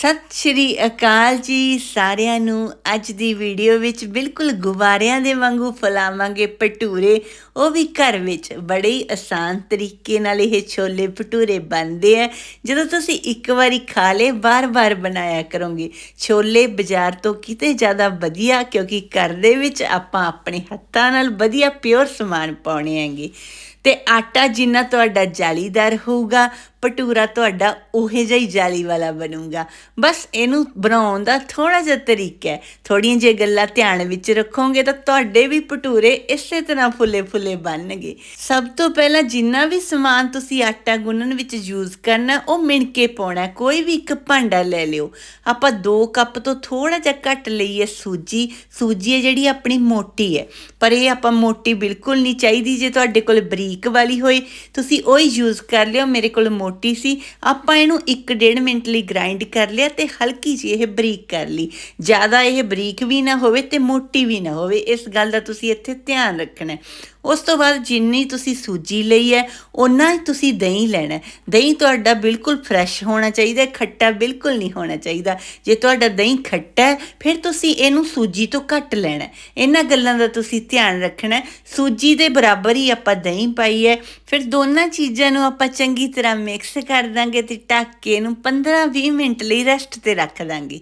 ਸਤਿ ਸ਼੍ਰੀ ਅਕਾਲ ਜੀ ਸਾਰਿਆਂ ਨੂੰ। ਅੱਜ ਦੀ ਵੀਡੀਓ ਵਿੱਚ ਬਿਲਕੁਲ ਗੁਬਾਰਿਆਂ ਦੇ ਵਾਂਗੂ ਫਲਾਵਾਂਗੇ ਭਟੂਰੇ। ਉਹ ਵੀ ਘਰ ਵਿੱਚ ਬੜੇ ਹੀ ਆਸਾਨ ਤਰੀਕੇ ਨਾਲ ਇਹ ਛੋਲੇ ਭਟੂਰੇ ਬਣਦੇ ਆ। ਜਦੋਂ ਤੁਸੀਂ ਇੱਕ ਵਾਰੀ ਖਾ ਲੇ ਬਾਰ-ਬਾਰ ਬਣਾਇਆ ਕਰੋਗੇ। ਛੋਲੇ ਬਾਜ਼ਾਰ ਤੋਂ ਕਿਤੇ ਜ਼ਿਆਦਾ ਵਧੀਆ, ਕਿਉਂਕਿ ਘਰ ਦੇ ਵਿੱਚ ਆਪਾਂ ਆਪਣੇ ਹੱਥਾਂ ਨਾਲ ਵਧੀਆ ਪਿਓਰ ਸਮਾਨ ਪਾਉਣੇ ਆਂਗੇ ਤੇ ਆਟਾ ਜਿੰਨਾ ਤੁਹਾਡਾ ਜਾਲੀਦਾਰ ਹੋਊਗਾ, ਭਟੂਰਾ ਤੁਹਾਡਾ ਉਹੇ ਜਿਹਾ ਹੀ ਜਾਲੀ ਵਾਲਾ ਬਣੂਗਾ। ਬਸ ਇਹਨੂੰ ਬਣਾਉਣ ਦਾ ਥੋੜਾ ਜਿਹਾ ਤਰੀਕਾ ਹੈ। ਥੋੜੀਆਂ ਜਿਹੀਆਂ ਗੱਲਾਂ ਧਿਆਨ ਵਿੱਚ ਰੱਖੋਗੇ ਤਾਂ ਤੁਹਾਡੇ ਵੀ ਭਟੂਰੇ ਇਸੇ ਤਰ੍ਹਾਂ ਫੁੱਲੇ ਫੁੱਲੇ ਬਣਨਗੇ। ਸਭ ਤੋਂ ਪਹਿਲਾਂ ਜਿੰਨਾ ਵੀ ਸਮਾਨ ਤੁਸੀਂ ਆਟਾ ਗੁੰਨਣ ਵਿੱਚ ਯੂਜ਼ ਕਰਨਾ, ਉਹ ਮਿਣ ਕੇ ਪਾਉਣਾ ਕੋਈ ਵੀ ਇੱਕ ਭਾਂਡਾ ਲੈ ਲਿਓ। ਆਪਾਂ 2 ਕੱਪ ਤੋਂ ਥੋੜਾ ਜਿਹਾ ਘੱਟ ਲਈਏ ਸੂਜੀ। ਸੂਜੀ ਹੈ ਜਿਹੜੀ ਆਪਣੀ ਮੋਟੀ ਹੈ। ਪਰ ਇਹ ਆਪਾਂ ਮੋਟੀ ਬਿਲਕੁਲ ਨਹੀਂ ਚਾਹੀਦੀ। ਜੇ ਤੁਹਾਡੇ ਕੋਲ ਬਰੀਕ ਵਾਲੀ ਹੋਏ ਤੁਸੀਂ ਉਹ ਹੀ ਯੂਜ਼ ਕਰ ਲਿਓ। ਮੇਰੇ ਕੋਲ ਮੋਟੀ ਸੀ। ਆਪਾਂ ਇਹਨੂੰ 1.5 ਮਿੰਟ ਲਈ ਗ੍ਰਾਈਂਡ ਕਰ ਲਿਆ। ਤੇ ਹਲਕੀ ਜਿਹੀ ਇਹ ਬਰੀਕ ਕਰ ਲਈ। ਜ਼ਿਆਦਾ ਇਹ ਬਰੀਕ ਵੀ ਨਾ ਹੋਵੇ ਤੇ ਮੋਟੀ ਵੀ ਨਾ ਹੋਵੇ। ਇਸ ਗੱਲ ਦਾ ਤੁਸੀਂ ਇੱਥੇ ਧਿਆਨ ਰੱਖਣਾ ਉਸ ਤੋਂ ਬਾਅਦ ਜਿੰਨੀ ਤੁਸੀਂ ਸੂਜੀ ਲਈ ਹੈ ਉਨਾ ਹੀ ਤੁਸੀਂ ਦਹੀਂ ਲੈਣਾ ਦਹੀਂ ਤੁਹਾਡਾ ਬਿਲਕੁਲ ਫਰੈਸ਼ ਹੋਣਾ ਚਾਹੀਦਾ ਖੱਟਾ ਬਿਲਕੁਲ ਨਹੀਂ ਹੋਣਾ ਚਾਹੀਦਾ। ਜੇ ਤੁਹਾਡਾ ਦਹੀਂ ਖੱਟਾ ਹੈ, ਫਿਰ ਤੁਸੀਂ ਇਹਨੂੰ ਸੂਜੀ ਤੋਂ ਘੱਟ ਲੈਣਾ ਇਹਨਾਂ ਗੱਲਾਂ ਦਾ ਤੁਸੀਂ ਧਿਆਨ ਰੱਖਣਾ ਸੂਜੀ ਦੇ ਬਰਾਬਰ ਹੀ ਆਪਾਂ ਦਹੀਂ ਪਾਈ ਹੈ। ਫਿਰ ਦੋਨਾਂ ਚੀਜ਼ਾਂ ਨੂੰ ਆਪਾਂ ਚੰਗੀ ਤਰ੍ਹਾਂ ਮਿਕਸ ਕਰ ਦਾਂਗੇ ਤੇ ਢੱਕ ਕੇ ਇਹਨੂੰ 15-20 ਮਿੰਟ ਲਈ ਰੈਸਟ ਤੇ ਰੱਖ ਦਾਂਗੀ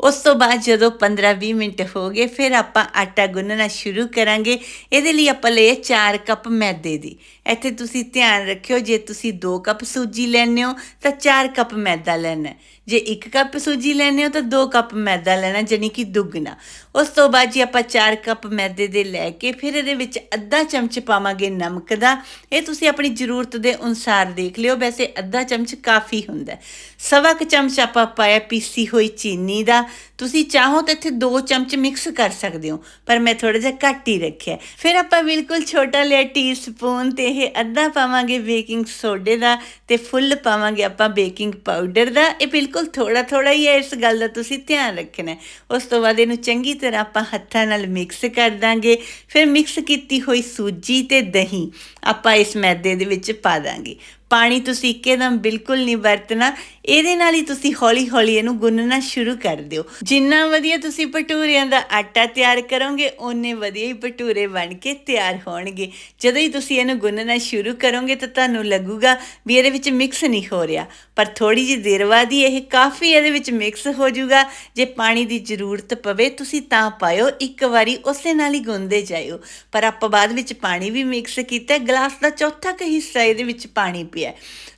ਉਸ ਤੋਂ ਬਾਅਦ ਜਦੋਂ 15-20 ਮਿੰਟ ਹੋ ਗਏ, ਫਿਰ ਆਪਾਂ ਆਟਾ ਗੁੰਨਣਾ ਸ਼ੁਰੂ ਕਰਾਂਗੇ। ਇਹਦੇ ਲਈ ਆਪਾਂ ਲਏ 4 ਕੱਪ ਮੈਦੇ ਦੀ। ਇੱਥੇ ਤੁਸੀਂ ਧਿਆਨ ਰੱਖਿਓ, ਜੇ ਤੁਸੀਂ 2 ਕੱਪ ਸੂਜੀ ਲੈਣੇ ਹੋ, ਤਾਂ 4 ਕੱਪ ਮੈਦਾ ਲੈਣਾ। ਜੇ 1 ਕੱਪ ਸੂਜੀ ਲੈਣੇ ਹੋ ਤਾਂ 2 ਕੱਪ ਮੈਦਾ ਲੈਣਾ ਜਾਨੀ ਕਿ ਦੁੱਗਣਾ। ਉਸ ਤੋਂ ਬਾਅਦ ਜੀ ਆਪਾਂ 4 ਕੱਪ ਮੈਦੇ ਦੇ ਲੈ ਕੇ ਫਿਰ ਇਹਦੇ ਵਿੱਚ ਅੱਧਾ ਚਮਚ ਪਾਵਾਂਗੇ ਨਮਕ ਦਾ। ਇਹ ਤੁਸੀਂ ਆਪਣੀ ਜ਼ਰੂਰਤ ਦੇ ਅਨੁਸਾਰ ਦੇਖ ਲਿਓ, ਵੈਸੇ ਅੱਧਾ ਚਮਚ ਕਾਫੀ ਹੁੰਦਾ। ਸਵਾ ਕ ਚਮਚ ਆਪਾਂ ਪਾਇਆ ਪੀਸੀ ਹੋਈ ਚੀਨੀ ਦਾ ਤੁਸੀਂ ਚਾਹੋ ਤਾਂ ਇੱਥੇ 2 ਚਮਚ ਮਿਕਸ ਕਰ ਸਕਦੇ ਹੋ, ਪਰ ਮੈਂ ਥੋੜਾ ਜਿਹਾ ਘੱਟ ਹੀ ਰੱਖਿਆ। ਫਿਰ ਆਪਾਂ ਬਿਲਕੁਲ ਛੋਟਾ ਲਿਆ ਟੀਸਪੂਨ ਤੇ ਇਹ ਅੱਧਾ ਪਾਵਾਂਗੇ ਬੇਕਿੰਗ ਸੋਡੇ ਦਾ ਤੇ ਫੁੱਲ ਪਾਵਾਂਗੇ ਆਪਾਂ ਬੇਕਿੰਗ ਪਾਊਡਰ ਦਾ। ਇਹ ਬਿਲਕੁਲ ਥੋੜਾ ਥੋੜਾ ਹੀ ਹੈ, ਇਸ ਗੱਲ ਦਾ ਤੁਸੀਂ ਧਿਆਨ ਰੱਖਣਾ ਉਸ ਤੋਂ ਬਾਅਦ ਇਹਨੂੰ ਚੰਗੀ ਤਰ੍ਹਾਂ ਆਪਾਂ ਹੱਥਾਂ ਨਾਲ ਮਿਕਸ ਕਰ ਦਾਂਗੇ। ਫਿਰ ਮਿਕਸ ਕੀਤੀ ਹੋਈ ਸੂਜੀ ਤੇ ਦਹੀਂ ਆਪਾਂ ਇਸ ਮੈਦੇ ਦੇ ਵਿੱਚ ਪਾ ਦਾਂਗੇ। ਪਾਣੀ ਤੁਸੀਂ ਇੱਕਦਮ ਬਿਲਕੁਲ ਨਹੀਂ ਵਰਤਣਾ, ਇਹਦੇ ਨਾਲ ਹੀ ਤੁਸੀਂ ਹੌਲੀ-ਹੌਲੀ ਇਹਨੂੰ ਗੁੰਨਣਾ ਸ਼ੁਰੂ ਕਰ ਦਿਓ। ਜਿੰਨਾ ਵਧੀਆ ਤੁਸੀਂ ਭਟੂਰਿਆਂ ਦਾ ਆਟਾ ਤਿਆਰ ਕਰੋਗੇ, ਓਨੇ ਵਧੀਆ ਹੀ ਭਟੂਰੇ ਬਣ ਕੇ ਤਿਆਰ ਹੋਣਗੇ। ਜਦੋਂ ਹੀ ਤੁਸੀਂ ਇਹਨੂੰ ਗੁੰਨਣਾ ਸ਼ੁਰੂ ਕਰੋਗੇ ਤਾਂ ਤੁਹਾਨੂੰ ਲੱਗੂਗਾ ਵੀ ਇਹਦੇ ਵਿੱਚ ਮਿਕਸ ਨਹੀਂ ਹੋ ਰਿਹਾ। ਪਰ ਥੋੜੀ ਜਿਹੀ ਦੇਰ ਬਾਅਦ ਹੀ ਇਹ ਕਾਫੀ ਇਹਦੇ ਵਿੱਚ ਮਿਕਸ ਹੋ ਜਾਊਗਾ। ਜੇ ਪਾਣੀ ਦੀ ਜ਼ਰੂਰਤ ਪਵੇ, ਤੁਸੀਂ ਤਾਂ ਪਾਇਓ, ਇੱਕ ਵਾਰੀ ਉਸੇ ਨਾਲ ਹੀ ਗੁੰਨਦੇ ਜਾਇਓ। ਪਰ ਆਪਾਂ ਬਾਅਦ ਵਿੱਚ ਪਾਣੀ ਵੀ ਮਿਕਸ ਕੀਤਾ, ਗਲਾਸ ਦਾ ਚੌਥਾ ਕ ਹਿੱਸਾ ਇਹਦੇ ਵਿੱਚ ਪਾਣੀ ਪਿਆ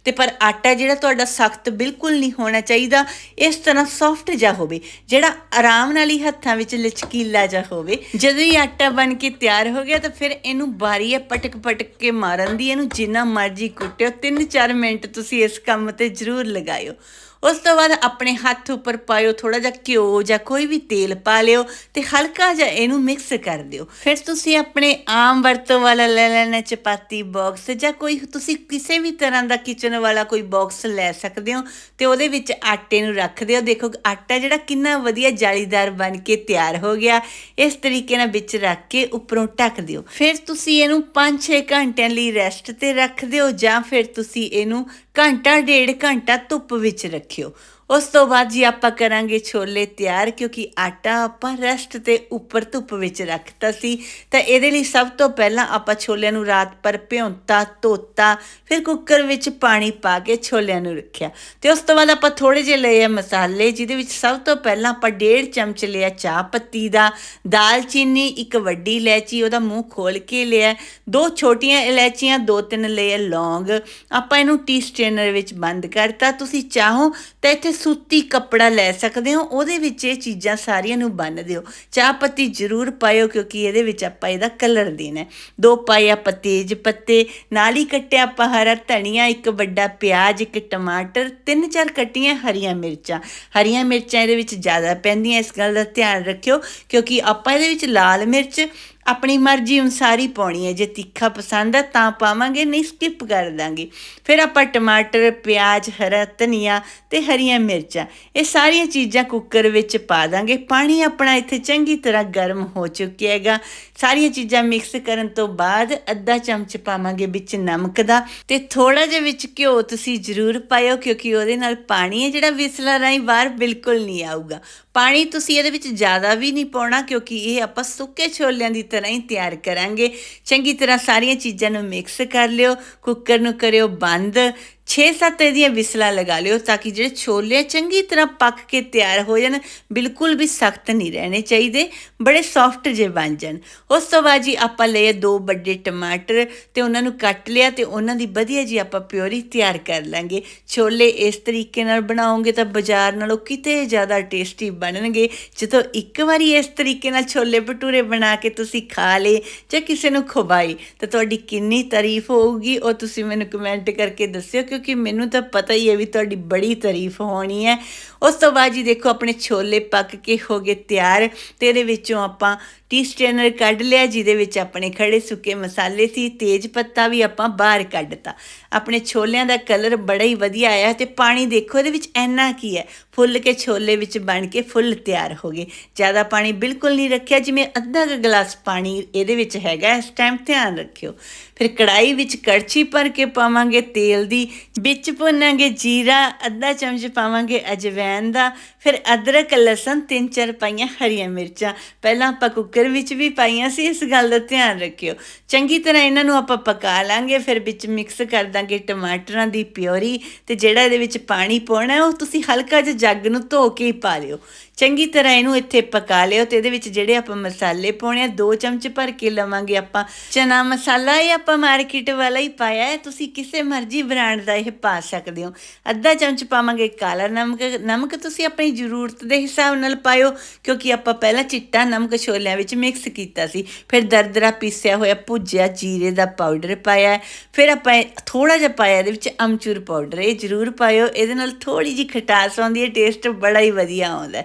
ਤੇ ਪਰ ਆਟਾ ਜਿਹੜਾ ਤੁਹਾਡਾ ਸਖਤ ਬਿਲਕੁਲ ਨਹੀਂ ਹੋਣਾ ਚਾਹੀਦਾ, ਇਸ ਤਰ੍ਹਾਂ ਸੌਫਟ ਜਿਹਾ ਹੋਵੇ, ਜਿਹੜਾ ਆਰਾਮ ਨਾਲ ਹੀ ਹੱਥਾਂ ਵਿੱਚ ਲਚਕੀਲਾ ਜਿਹਾ ਹੋਵੇ। ਜਦੋਂ ਇਹ ਆਟਾ ਬਣ ਕੇ ਤਿਆਰ ਹੋ ਗਿਆ, ਤਾਂ ਫਿਰ ਇਹਨੂੰ ਬਾਰੀ ਹੈ ਪਟਕ ਪਟਕ ਕੇ ਮਾਰਨ ਦੀ। ਇਹਨੂੰ ਜਿੰਨਾ ਮਰਜ਼ੀ ਕੁੱਟਿਓ। 3-4 ਮਿੰਟ ਤੁਸੀਂ ਇਸ ਕੰਮ ਤੇ ਜ਼ਰੂਰ ਲਗਾਇਓ। ਉਸ ਤੋਂ ਬਾਅਦ ਆਪਣੇ ਹੱਥ ਉੱਪਰ ਪਾਇਓ ਥੋੜਾ ਜਿਹਾ ਘਿਓ ਜਾਂ ਕੋਈ ਵੀ ਤੇਲ ਪਾ ਲਿਓ ਤੇ ਹਲਕਾ ਜਿਹਾ ਇਹਨੂੰ ਮਿਕਸ ਕਰ ਦਿਓ। ਫਿਰ ਤੁਸੀਂ ਆਪਣੇ ਆਮ ਵਰਤੋਂ ਵਾਲਾ ਲੈ ਲੈਣਾ, ਚਪਾਤੀ ਬਾਕਸ ਜਾਂ ਕੋਈ ਤੁਸੀਂ ਕਿਸੇ ਵੀ ਤਰ੍ਹਾਂ ਦਾ ਕਿਚਨ ਵਾਲਾ ਕੋਈ ਬਾਕਸ ਲੈ ਸਕਦੇ ਹੋ ਤੇ ਉਹਦੇ ਵਿੱਚ ਆਟੇ ਨੂੰ ਰੱਖ ਦਿਓ। ਦੇਖੋ ਆਟਾ ਜਿਹੜਾ ਕਿੰਨਾ ਵਧੀਆ ਜਾਲੀਦਾਰ ਬਣ ਕੇ ਤਿਆਰ ਹੋ ਗਿਆ, ਇਸ ਤਰੀਕੇ ਨਾਲ ਵਿੱਚ ਰੱਖ ਕੇ ਉੱਪਰੋਂ ਢੱਕ ਦਿਓ। ਫਿਰ ਤੁਸੀਂ ਇਹਨੂੰ 5-6 ਘੰਟਿਆਂ ਲਈ ਰੈਸਟ ਤੇ ਰੱਖ ਦਿਓ ਜਾਂ ਫਿਰ ਤੁਸੀਂ ਇਹਨੂੰ ਘੰਟਾ ਡੇਢ ਘੰਟਾ ਧੁੱਪ ਵਿੱਚ ਰੱਖਿਓ। ਉਸ ਤੋਂ ਬਾਅਦ ਜੀ ਆਪਾਂ ਕਰਾਂਗੇ ਛੋਲੇ ਤਿਆਰ, ਕਿਉਂਕਿ ਆਟਾ ਆਪਾਂ ਰੈਸਟ ਤੇ ਉੱਪਰ ਧੁੱਪ ਵਿੱਚ ਰੱਖਤਾ ਸੀ। ਤਾਂ ਇਹਦੇ ਲਈ ਸਭ ਤੋਂ ਪਹਿਲਾਂ ਆਪਾਂ ਛੋਲਿਆਂ ਨੂੰ ਰਾਤ ਪਰ ਭਿਉਂਤਾ, ਧੋਤਾ, ਫਿਰ ਕੁੱਕਰ ਵਿੱਚ ਪਾਣੀ ਪਾ ਕੇ ਛੋਲਿਆਂ ਨੂੰ ਰੱਖਿਆ। ਤੇ ਉਸ ਤੋਂ ਬਾਅਦ ਆਪਾਂ ਥੋੜੇ ਜਿਹੇ ਲਏ ਆ ਮਸਾਲੇ, ਜਿਹਦੇ ਵਿੱਚ ਸਭ ਤੋਂ ਪਹਿਲਾਂ ਆਪਾਂ ਡੇਢ ਚਮਚ ਲਿਆ ਚਾਹ ਪੱਤੀ ਦਾ, ਦਾਲਚੀਨੀ, ਇੱਕ ਵੱਡੀ ਇਲਾਇਚੀ, ਉਹਦਾ ਮੂੰਹ ਖੋਲ ਕੇ ਲਿਆ, ਦੋ ਛੋਟੀਆਂ ਇਲਾਇਚੀਆਂ, ਦੋ ਤਿੰਨ ਲਏ ਲੌਂਗ। ਆਪਾਂ ਇਹਨੂੰ ਟੀ ਸਟ੍ਰੇਨਰ ਵਿੱਚ ਬੰਦ ਕਰਤਾ। ਤੁਸੀਂ ਚਾਹੋ ਤਾਂ ਇੱਥੇ ਸੂਤੀ ਕੱਪੜਾ ਲੈ ਸਕਦੇ ਹੋ, ਉਹਦੇ ਵਿੱਚ ਇਹ ਚੀਜ਼ਾਂ ਸਾਰੀਆਂ ਨੂੰ ਬੰਨ ਦਿਓ। ਚਾਹ ਪੱਤੀ ਜ਼ਰੂਰ ਪਾਇਓ, ਕਿਉਂਕਿ ਇਹਦੇ ਵਿੱਚ ਆਪਾਂ ਇਹਦਾ ਕਲਰ ਦੇਣਾ ਦੋ ਪਾਏ ਆਪਾਂ ਤੇਜ ਪੱਤੇ, ਨਾਲ ਹੀ ਕੱਟਿਆ ਆਪਾਂ ਹਰਾ ਧਨੀਆ, ਇੱਕ ਵੱਡਾ ਪਿਆਜ਼, ਇੱਕ ਟਮਾਟਰ, ਤਿੰਨ ਚਾਰ ਕੱਟੀਆਂ ਹਰੀਆਂ ਮਿਰਚਾਂ। ਹਰੀਆਂ ਮਿਰਚਾਂ ਇਹਦੇ ਵਿੱਚ ਜ਼ਿਆਦਾ ਪੈਂਦੀਆਂ, ਇਸ ਗੱਲ ਦਾ ਧਿਆਨ ਰੱਖਿਓ, ਕਿਉਂਕਿ ਆਪਾਂ ਇਹਦੇ ਵਿੱਚ ਲਾਲ ਮਿਰਚ ਆਪਣੀ ਮਰਜ਼ੀ ਅਨੁਸਾਰ ਹੀ ਪਾਉਣੀ ਹੈ। ਜੇ ਤਿੱਖਾ ਪਸੰਦ ਹੈ ਤਾਂ ਪਾਵਾਂਗੇ, ਨਹੀਂ ਸਕਿਪ ਕਰ ਦਾਂਗੇ। ਫਿਰ ਆਪਾਂ ਟਮਾਟਰ, ਪਿਆਜ਼, ਹਰਾ ਧਨੀਆ ਤੇ ਹਰੀਆਂ ਮਿਰਚਾਂ, ਇਹ ਸਾਰੀਆਂ ਚੀਜ਼ਾਂ ਕੁੱਕਰ ਵਿੱਚ ਪਾ ਦਾਂਗੇ। ਪਾਣੀ ਆਪਣਾ ਇੱਥੇ ਚੰਗੀ ਤਰ੍ਹਾਂ ਗਰਮ ਹੋ ਚੁੱਕਿਆ ਹੈਗਾ। ਸਾਰੀਆਂ ਚੀਜ਼ਾਂ ਮਿਕਸ ਕਰਨ ਤੋਂ ਬਾਅਦ ਅੱਧਾ ਚਮਚ ਪਾਵਾਂਗੇ ਵਿੱਚ ਨਮਕ ਦਾ ਤੇ ਥੋੜਾ ਜਿਹਾ ਵਿੱਚ ਘਿਓ ਤੁਸੀਂ ਜ਼ਰੂਰ ਪਾਇਓ, ਕਿਉਂਕਿ ਉਹਦੇ ਨਾਲ ਪਾਣੀ ਹੈ ਜਿਹੜਾ ਵਿਸਲਾ ਰਾਈ ਬਾਹਰ ਬਿਲਕੁਲ ਨਹੀਂ ਆਊਗਾ। ਪਾਣੀ ਤੁਸੀਂ ਇਹਦੇ ਵਿੱਚ ਜ਼ਿਆਦਾ ਵੀ ਨਹੀਂ ਪਾਉਣਾ, ਕਿਉਂਕਿ ਇਹ ਆਪਾਂ ਸੁੱਕੇ ਛੋਲਿਆਂ ਦੀ ਤਰ੍ਹਾਂ ਹੀ ਤਿਆਰ ਕਰਾਂਗੇ। ਚੰਗੀ ਤਰ੍ਹਾਂ ਸਾਰੀਆਂ ਚੀਜ਼ਾਂ ਨੂੰ ਮਿਕਸ ਕਰ ਲਿਓ ਕੁੱਕਰ ਨੂੰ ਕਰਿਓ ਬੰਦ 6-7 ਇਹਦੀਆਂ ਵਿਸਲਾ ਲਗਾ ਲਿਓ ਤਾਂ ਕਿ ਜਿਹੜੇ ਛੋਲੇ ਚੰਗੀ ਤਰ੍ਹਾਂ ਪੱਕ ਕੇ ਤਿਆਰ ਹੋ ਜਾਣ। ਬਿਲਕੁਲ ਵੀ ਸਖਤ ਨਹੀਂ ਰਹਿਣੇ ਚਾਹੀਦੇ, ਬੜੇ ਸੌਫਟ ਜੇ ਬਣ ਜਾਣ। ਉਸ ਤੋਂ ਬਾਅਦ ਜੀ ਆਪਾਂ ਲਏ ਦੋ ਵੱਡੇ ਟਮਾਟਰ ਤੇ ਉਹਨਾਂ ਨੂੰ ਕੱਟ ਲਿਆ ਤੇ ਉਹਨਾਂ ਦੀ ਵਧੀਆ ਜੀ ਆਪਾਂ ਪਿਓਰੀ ਤਿਆਰ ਕਰ ਲਾਂਗੇ। ਛੋਲੇ ਇਸ ਤਰੀਕੇ ਨਾਲ ਬਣਾਓਗੇ ਤਾਂ ਬਾਜ਼ਾਰ ਨਾਲੋਂ ਕਿਤੇ ਜ਼ਿਆਦਾ ਟੇਸਟੀ ਬਣਨਗੇ। ਜਦੋਂ ਇੱਕ ਵਾਰੀ ਇਸ ਤਰੀਕੇ ਨਾਲ ਛੋਲੇ ਭਟੂਰੇ ਬਣਾ ਕੇ ਤੁਸੀਂ ਖਾ ਲਏ ਜਾਂ ਕਿਸੇ ਨੂੰ ਖਵਾਏ, ਤਾਂ ਤੁਹਾਡੀ ਕਿੰਨੀ ਤਾਰੀਫ ਹੋਊਗੀ। ਉਹ ਤੁਸੀਂ ਮੈਨੂੰ ਕਮੈਂਟ ਕਰਕੇ ਦੱਸਿਓ ਕਿਉਂਕਿ ਮੈਨੂੰ ਤਾਂ ਪਤਾ ਹੀ ਹੈ ਵੀ ਤੁਹਾਡੀ ਬੜੀ ਤਾਰੀਫ ਹੋਣੀ ਹੈ। ਉਸ ਤੋਂ ਬਾਅਦ ਜੀ ਦੇਖੋ ਆਪਣੇ ਛੋਲੇ ਪੱਕ ਕੇ ਹੋ ਗਏ ਤਿਆਰ ਤੇ ਇਹਦੇ ਵਿੱਚੋਂ ਆਪਾਂ ਟੀ ਸਟ੍ਰੇਨਰ ਕੱਢ ਲਿਆ, ਜਿਹਦੇ ਵਿੱਚ ਆਪਣੇ ਖੜੇ ਸੁੱਕੇ ਮਸਾਲੇ ਸੀ, ਤੇਜ ਪੱਤਾ ਵੀ ਆਪਾਂ ਬਾਹਰ ਕੱਢਤਾ। ਆਪਣੇ ਛੋਲਿਆਂ ਦਾ ਕਲਰ ਬੜਾ ਹੀ ਵਧੀਆ ਆਇਆ ਤੇ ਪਾਣੀ ਦੇਖੋ ਇਹਦੇ ਵਿੱਚ ਇੰਨਾ ਕੀ ਹੈ, ਫੁੱਲ ਕੇ ਛੋਲੇ ਵਿੱਚ ਬਣ ਕੇ ਫੁੱਲ ਤਿਆਰ ਹੋ ਗਏ। ਜ਼ਿਆਦਾ ਪਾਣੀ ਬਿਲਕੁਲ ਨਹੀਂ ਰੱਖਿਆ, ਜਿਵੇਂ ਅੱਧਾ ਕੁ ਗਲਾਸ ਪਾਣੀ ਇਹਦੇ ਵਿੱਚ ਹੈਗਾ, ਇਸ ਟਾਈਮ ਧਿਆਨ ਰੱਖਿਓ। ਫਿਰ ਕੜਾਈ ਵਿੱਚ ਕੜਛੀ ਭਰ ਕੇ ਪਾਵਾਂਗੇ ਤੇਲ ਦੀ ਵਿੱਚ ਭੁੰਨਾਂਗੇ ਜੀਰਾ, ਅੱਧਾ ਚਮਚ ਪਾਵਾਂਗੇ ਅਜਵੈਨ ਦਾ, ਫਿਰ ਅਦਰਕ, ਲਸਣ ਤਿੰਨ ਚਾਰ ਪਾਈਆਂ ਹਰੀਆਂ ਮਿਰਚਾਂ। ਪਹਿਲਾਂ ਆਪਾਂ ਕੁੱਕਰ ਵਿੱਚ ਵੀ ਪਾਈਆਂ ਸੀ, ਇਸ ਗੱਲ ਦਾ ਧਿਆਨ ਰੱਖਿਓ। ਚੰਗੀ ਤਰ੍ਹਾਂ ਇਹਨਾਂ ਨੂੰ ਆਪਾਂ ਪਕਾ ਲਾਂਗੇ, ਫਿਰ ਵਿੱਚ ਮਿਕਸ ਕਰ ਦਾਂਗੇ ਟਮਾਟਰਾਂ ਦੀ ਪਿਓਰੀ ਤੇ ਜਿਹੜਾ ਇਹਦੇ ਵਿੱਚ ਪਾਣੀ ਪਾਉਣਾ ਉਹ ਤੁਸੀਂ ਹਲਕਾ ਜਿਹਾ ਜੱਗ ਨੂੰ ਧੋ ਕੇ ਹੀ ਪਾ ਲਿਓ। ਚੰਗੀ ਤਰ੍ਹਾਂ ਇਹਨੂੰ ਇੱਥੇ ਪਕਾ ਲਿਓ ਤੇ ਇਹਦੇ ਵਿੱਚ ਜਿਹੜੇ ਆਪਾਂ ਮਸਾਲੇ ਪਾਉਣੇ ਆ 2 ਚਮਚ ਭਰ ਕੇ ਲਵਾਂਗੇ ਆਪਾਂ। ਚਨਾ ਮਸਾਲਾ ਇਹ ਆਪਾਂ ਮਾਰਕੀਟ ਵਾਲਾ ਹੀ ਪਾਇਆ ਹੈ, ਤੁਸੀਂ ਕਿਸੇ ਮਰਜ਼ੀ ਬ੍ਰਾਂਡ ਦਾ ਇਹ ਪਾ ਸਕਦੇ ਹੋ। ਅੱਧਾ ਚਮਚ ਪਾਵਾਂਗੇ ਕਾਲਾ ਨਮਕ ਨਮਕ ਤੁਸੀਂ ਆਪਣੀ ਜ਼ਰੂਰਤ ਦੇ ਹਿਸਾਬ ਨਾਲ ਪਾਇਓ, ਕਿਉਂਕਿ ਆਪਾਂ ਪਹਿਲਾਂ ਚਿੱਟਾ ਨਮਕ ਛੋਲਿਆਂ ਵਿੱਚ ਮਿਕਸ ਕੀਤਾ ਸੀ। ਫਿਰ ਦਰਦਰਾ ਪੀਸਿਆ ਹੋਇਆ ਭੁੱਜਿਆ ਜੀਰੇ ਦਾ ਪਾਊਡਰ ਪਾਇਆ ਫਿਰ ਆਪਾਂ ਥੋੜਾ ਜਿਹਾ ਪਾਇਆ, ਇਹਦੇ ਵਿੱਚ ਅਮਚੂਰ ਪਾਊਡਰ ਇਹ ਜ਼ਰੂਰ ਪਾਇਓ। ਇਹਦੇ ਨਾਲ ਥੋੜੀ ਜੀ ਖਟਾਸ ਆਉਂਦੀ ਹੈ ਟੇਸਟ ਬੜਾ ਹੀ ਵਧੀਆ ਆਉਂਦਾ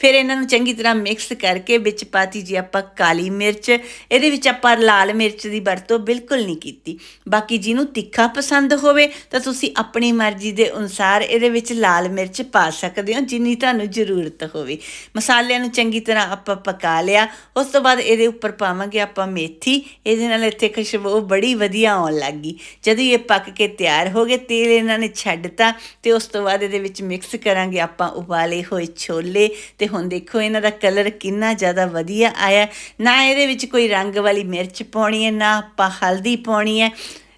ਫਿਰ ਇਹਨਾਂ ਨੂੰ ਚੰਗੀ ਤਰ੍ਹਾਂ ਮਿਕਸ ਕਰਕੇ ਵਿੱਚ ਪਾਤੀ ਜੀ ਆਪਾਂ ਕਾਲੀ ਮਿਰਚ। ਇਹਦੇ ਵਿੱਚ ਆਪਾਂ ਲਾਲ ਮਿਰਚ ਦੀ ਵਰਤੋਂ ਬਿਲਕੁਲ ਨਹੀਂ ਕੀਤੀ। ਬਾਕੀ ਜਿਹਨੂੰ ਤਿੱਖਾ ਪਸੰਦ ਹੋਵੇ, ਤਾਂ ਤੁਸੀਂ ਆਪਣੀ ਮਰਜ਼ੀ ਦੇ ਅਨੁਸਾਰ ਇਹਦੇ ਵਿੱਚ ਲਾਲ ਮਿਰਚ ਪਾ ਸਕਦੇ ਹੋ, ਜਿੰਨੀ ਤੁਹਾਨੂੰ ਜ਼ਰੂਰਤ ਹੋਵੇ। ਮਸਾਲਿਆਂ ਨੂੰ ਚੰਗੀ ਤਰ੍ਹਾਂ ਆਪਾਂ ਪਕਾ ਲਿਆ। ਉਸ ਤੋਂ ਬਾਅਦ ਇਹਦੇ ਉੱਪਰ ਪਾਵਾਂਗੇ ਆਪਾਂ ਮੇਥੀ। ਇਹਦੇ ਨਾਲ ਇੱਥੇ ਖੁਸ਼ਬੂ ਬੜੀ ਵਧੀਆ ਆਉਣ ਲੱਗੀ ਜਦੋਂ ਇਹ ਪੱਕ ਕੇ ਤਿਆਰ ਹੋ ਗਏ, ਤੇਲ ਇਹਨਾਂ ਨੇ ਛੱਡਤਾ ਤੇ ਉਸ ਤੋਂ ਬਾਅਦ ਇਹਦੇ ਵਿੱਚ ਮਿਕਸ ਕਰਾਂਗੇ ਆਪਾਂ ਉਬਾਲੇ ਹੋਏ ਛੋਲੇ ਤੇ ਹੁਣ ਦੇਖੋ, ਇਹਨਾਂ ਦਾ ਕਲਰ ਕਿੰਨਾ ਜ਼ਿਆਦਾ ਵਧੀਆ ਆਇਆ ਨਾ ਇਹਦੇ ਵਿੱਚ ਕੋਈ ਰੰਗ ਵਾਲੀ ਮਿਰਚ ਪਾਉਣੀ ਹੈ, ਨਾ ਆਪਾਂ ਹਲਦੀ ਪਾਉਣੀ ਹੈ।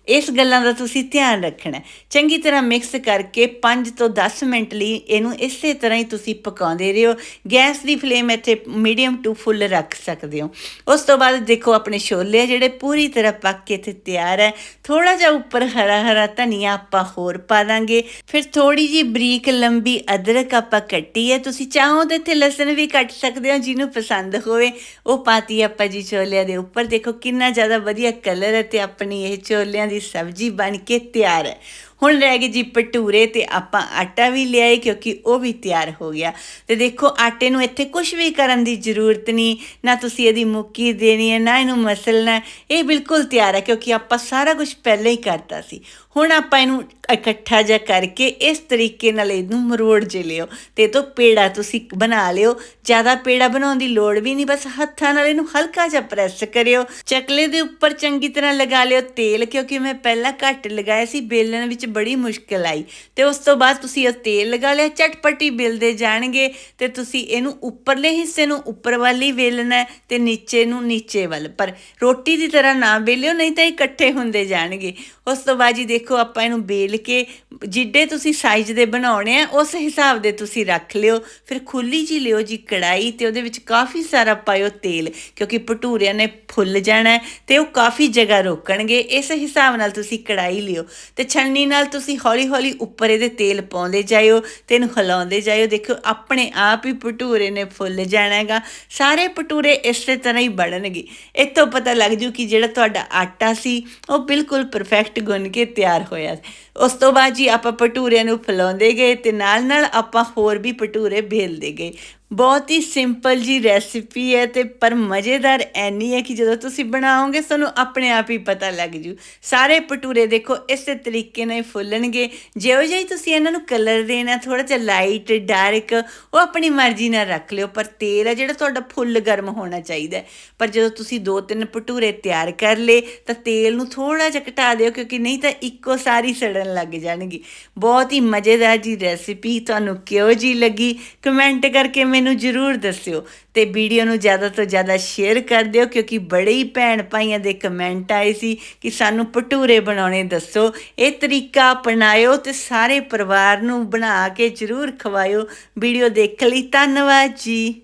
ਇਸ ਗੱਲਾਂ ਦਾ ਤੁਸੀਂ ਧਿਆਨ ਰੱਖਣਾ ਚੰਗੀ ਤਰ੍ਹਾਂ ਮਿਕਸ ਕਰਕੇ 5 ਤੋਂ 10 ਮਿੰਟ ਲਈ ਇਹਨੂੰ ਇਸੇ ਤਰ੍ਹਾਂ ਹੀ ਤੁਸੀਂ ਪਕਾਉਂਦੇ ਰਹੋ। ਗੈਸ ਦੀ ਫਲੇਮ ਇੱਥੇ ਮੀਡੀਅਮ ਟੂ ਫੁੱਲ ਰੱਖ ਸਕਦੇ ਹੋ। ਉਸ ਤੋਂ ਬਾਅਦ ਦੇਖੋ ਆਪਣੇ ਛੋਲੇ ਜਿਹੜੇ ਪੂਰੀ ਤਰ੍ਹਾਂ ਪੱਕ ਕੇ ਇੱਥੇ ਤਿਆਰ ਹੈ। ਥੋੜਾ ਜਿਹਾ ਉੱਪਰ ਹਰਾ ਹਰਾ ਧਨੀਆ ਆਪਾਂ ਹੋਰ ਪਾ ਦਾਂਗੇ। ਫਿਰ ਥੋੜੀ ਜੀ ਬਰੀਕ ਲੰਬੀ ਅਦਰਕ ਆਪਾਂ ਕੱਟੀ ਹੈ। ਤੁਸੀਂ ਚਾਹੋ ਤਾਂ ਇੱਥੇ ਲਸਣ ਵੀ ਕੱਟ ਸਕਦੇ ਹੋ, ਜਿਹਨੂੰ ਪਸੰਦ ਹੋਵੇ। ਉਹ ਪਾਤੀ ਆਪਾਂ ਜੀ ਛੋਲਿਆਂ ਦੇ ਉੱਪਰ। ਦੇਖੋ ਕਿੰਨਾ ਜ਼ਿਆਦਾ ਵਧੀਆ ਕਲਰ ਹੈ ਤੇ ਆਪਣੀ ਇਹ ਛੋਲਿਆਂ ਦੀ ਸਬਜ਼ੀ ਬਣ ਕੇ ਤਿਆਰ ਹੈ। ਹੁਣ ਰਹਿ ਗਏ ਜੀ ਭਟੂਰੇ ਤੇ ਆਪਾਂ ਆਟਾ ਵੀ ਲਿਆਏ ਕਿਉਂਕਿ ਉਹ ਵੀ ਤਿਆਰ ਹੋ ਗਿਆ। ਤੇ ਦੇਖੋ ਆਟੇ ਨੂੰ ਇੱਥੇ ਕੁਝ ਵੀ ਕਰਨ ਦੀ ਜ਼ਰੂਰਤ ਨਹੀਂ, ਨਾ ਤੁਸੀਂ ਇਹਦੀ ਮੁੱਕੀ ਦੇਣੀ ਹੈ, ਨਾ ਇਹਨੂੰ ਮਸਲਣਾ ਇਹ ਬਿਲਕੁਲ ਤਿਆਰ ਹੈ ਕਿਉਂਕਿ ਆਪਾਂ ਸਾਰਾ ਕੁਝ ਪਹਿਲਾਂ ਹੀ ਕਰਤਾ ਸੀ। ਹੁਣ ਆਪਾਂ ਇਹਨੂੰ ਇਕੱਠਾ ਜਿਹਾ ਕਰਕੇ ਇਸ ਤਰੀਕੇ ਨਾਲ ਇਹਨੂੰ ਮਰੋੜ ਜੇ ਲਿਓ ਤੇ ਤੋਂ ਪੇੜਾ ਤੁਸੀਂ ਬਣਾ ਲਿਓ। ਜ਼ਿਆਦਾ ਪੇੜਾ ਬਣਾਉਣ ਦੀ ਲੋੜ ਵੀ ਨਹੀਂ, ਬਸ ਹੱਥਾਂ ਨਾਲ ਇਹਨੂੰ ਹਲਕਾ ਜਿਹਾ ਪ੍ਰੈਸ ਕਰਿਓ। ਚਕਲੇ ਦੇ ਉੱਪਰ ਚੰਗੀ ਤਰ੍ਹਾਂ ਲਗਾ ਲਿਓ ਤੇਲ ਕਿਉਂਕਿ ਮੈਂ ਪਹਿਲਾਂ ਘੱਟ ਲਗਾਇਆ ਸੀ, ਬੇਲਣ ਵਿੱਚ ਬੜੀ ਮੁਸ਼ਕਲ ਆਈ। ਤੇ ਉਸ ਤੋਂ ਬਾਅਦ ਤੁਸੀਂ ਇਹ ਤੇਲ ਲਗਾ ਲਿਆ ਚਟਪਟੀ ਬਿਲਦੇ ਜਾਣਗੇ ਤੇ ਤੁਸੀਂ ਇਹਨੂੰ ਉੱਪਰਲੇ ਹਿੱਸੇ ਨੂੰ ਉੱਪਰ ਵੱਲ ਹੀ ਵੇਲਣਾ ਤੇ ਨੀਚੇ ਨੂੰ ਨੀਚੇ ਵੱਲ। ਪਰ ਰੋਟੀ ਦੀ ਤਰ੍ਹਾਂ ਨਾ ਵੇਲਿਓ, ਨਹੀਂ ਤਾਂ ਇਕੱਠੇ ਹੁੰਦੇ ਜਾਣਗੇ। ਉਸ ਤੋਂ ਬਾਅਦ ਜੀ ਦੇਖੋ ਆਪਾਂ ਇਹਨੂੰ ਬੇਲ ਕੇ ਜਿੱਡੇ ਤੁਸੀਂ ਸਾਈਜ਼ ਦੇ ਬਣਾਉਣੇ ਆ, ਉਸ ਹਿਸਾਬ ਦੇ ਤੁਸੀਂ ਰੱਖ ਲਿਓ। ਫਿਰ ਖੁੱਲੀ ਜੀ ਲਿਓ ਜੀ ਕੜਾਈ ਤੇ ਉਹਦੇ ਵਿੱਚ ਕਾਫੀ ਸਾਰਾ ਪਾਇਓ ਤੇਲ, ਕਿਉਂਕਿ ਭਟੂਰਿਆਂ ਨੇ ਫੁੱਲ ਜਾਣਾ ਤੇ ਉਹ ਕਾਫੀ ਜਗ੍ਹਾ ਰੋਕਣਗੇ। ਇਸ ਹਿਸਾਬ ਨਾਲ ਤੁਸੀਂ ਕੜਾਈ ਲਿਓ ਤੇ ਛੰਨੀ ਨਾਲ ਤੁਸੀਂ ਹੌਲੀ-ਹੌਲੀ ਉੱਪਰ ਇਹਦੇ ਤੇਲ ਪਾਉਂਦੇ ਜਾਇਓ ਤੇ ਇਹਨੂੰ ਹਿਲਾਉਂਦੇ ਜਾਇਓ। ਦੇਖੋ ਆਪਣੇ ਆਪ ਹੀ ਭਟੂਰੇ ਨੇ ਫੁੱਲ ਜਾਣਾਗਾ ਸਾਰੇ ਭਟੂਰੇ ਇਸੇ ਤਰ੍ਹਾਂ ਹੀ ਬਣਨਗੇ। ਇੱਥੋਂ ਪਤਾ ਲੱਗ ਜੂ ਕਿ ਜਿਹੜਾ ਤੁਹਾਡਾ ਆਟਾ ਸੀ, ਉਹ ਬਿਲਕੁਲ ਪਰਫੈਕਟ ਗੁੰਨ ਕੇ ਤਿਆਰ ਹੋਇਆ ਉਸ ਤੋਂ ਬਾਅਦ ਜੀ ਆਪਾਂ ਭਟੂਰਿਆਂ ਨੂੰ ਫਲਾਉਂਦੇ ਗਏ ਤੇ ਨਾਲ ਨਾਲ ਆਪਾਂ ਹੋਰ ਵੀ ਭਟੂਰੇ ਭੇਲਦੇ ਗਏ। ਬਹੁਤ ਹੀ ਸਿੰਪਲ ਜੀ ਰੈਸਿਪੀ ਹੈ ਤੇ ਪਰ ਮਜ਼ੇਦਾਰ ਐਨੀ ਹੈ ਕਿ ਜਦੋਂ ਤੁਸੀਂ ਬਣਾਓਗੇ ਤੁਹਾਨੂੰ ਆਪਣੇ ਆਪ ਹੀ ਪਤਾ ਲੱਗ ਜੂ। ਸਾਰੇ ਪਟੂਰੇ ਦੇਖੋ ਇਸੇ ਤਰੀਕੇ ਨਾਲ ਹੀ ਫੁੱਲਣਗੇ। ਜਿਹੋ ਜਿਹਾ ਹੀ ਤੁਸੀਂ ਇਹਨਾਂ ਨੂੰ ਕਲਰ ਦੇਣਾ ਥੋੜਾ ਜਿਹਾ ਲਾਈਟ ਡਾਰਕ ਉਹ ਆਪਣੀ ਮਰਜ਼ੀ ਨਾਲ ਰੱਖ ਲਿਓ, ਪਰ ਤੇਲ ਹੈ ਜਿਹੜਾ ਤੁਹਾਡਾ ਫੁੱਲ ਗਰਮ ਹੋਣਾ ਚਾਹੀਦਾ ਪਰ ਜਦੋਂ ਤੁਸੀਂ ਦੋ ਤਿੰਨ ਪਟੂਰੇ ਤਿਆਰ ਕਰ ਲਏ, ਤਾਂ ਤੇਲ ਨੂੰ ਥੋੜਾ ਜਿਹਾ ਘਟਾ ਦਿਓ, ਕਿਉਂਕਿ ਨਹੀਂ ਤਾਂ ਇੱਕੋ ਸਾਰੀ ਸੜਨ ਲੱਗ ਜਾਣਗੀ। ਬਹੁਤ ਹੀ ਮਜ਼ੇਦਾਰ ਜੀ ਰੈਸਿਪੀ ਤੁਹਾਨੂੰ ਕਿਉਂ ਜੀ ਲੱਗੀ? ਕਮੈਂਟ ਕਰਕੇ ਮੈਨੂੰ ਜਰੂਰ ਦੱਸਿਓ ਤੇ ਵੀਡੀਓ ਨੂੰ ਜ਼ਿਆਦਾ ਤੋਂ ਜ਼ਿਆਦਾ ਸ਼ੇਅਰ ਕਰ ਦਿਓ, ਕਿਉਂਕਿ ਬੜੇ ਹੀ ਭੈਣ ਭਾਈਆਂ ਦੇ ਕਮੈਂਟ ਆਏ ਸੀ ਕਿ ਸਾਨੂੰ ਭਟੂਰੇ ਬਣਾਉਣੇ ਦੱਸੋ, ਇਹ ਤਰੀਕਾ ਅਪਣਾਇਓ ਤੇ ਸਾਰੇ ਪਰਿਵਾਰ ਨੂੰ ਬਣਾ ਕੇ ਜਰੂਰ ਖਵਾਇਓ। ਵੀਡੀਓ ਦੇਖਣ ਲਈ, ਧੰਨਵਾਦ ਜੀ।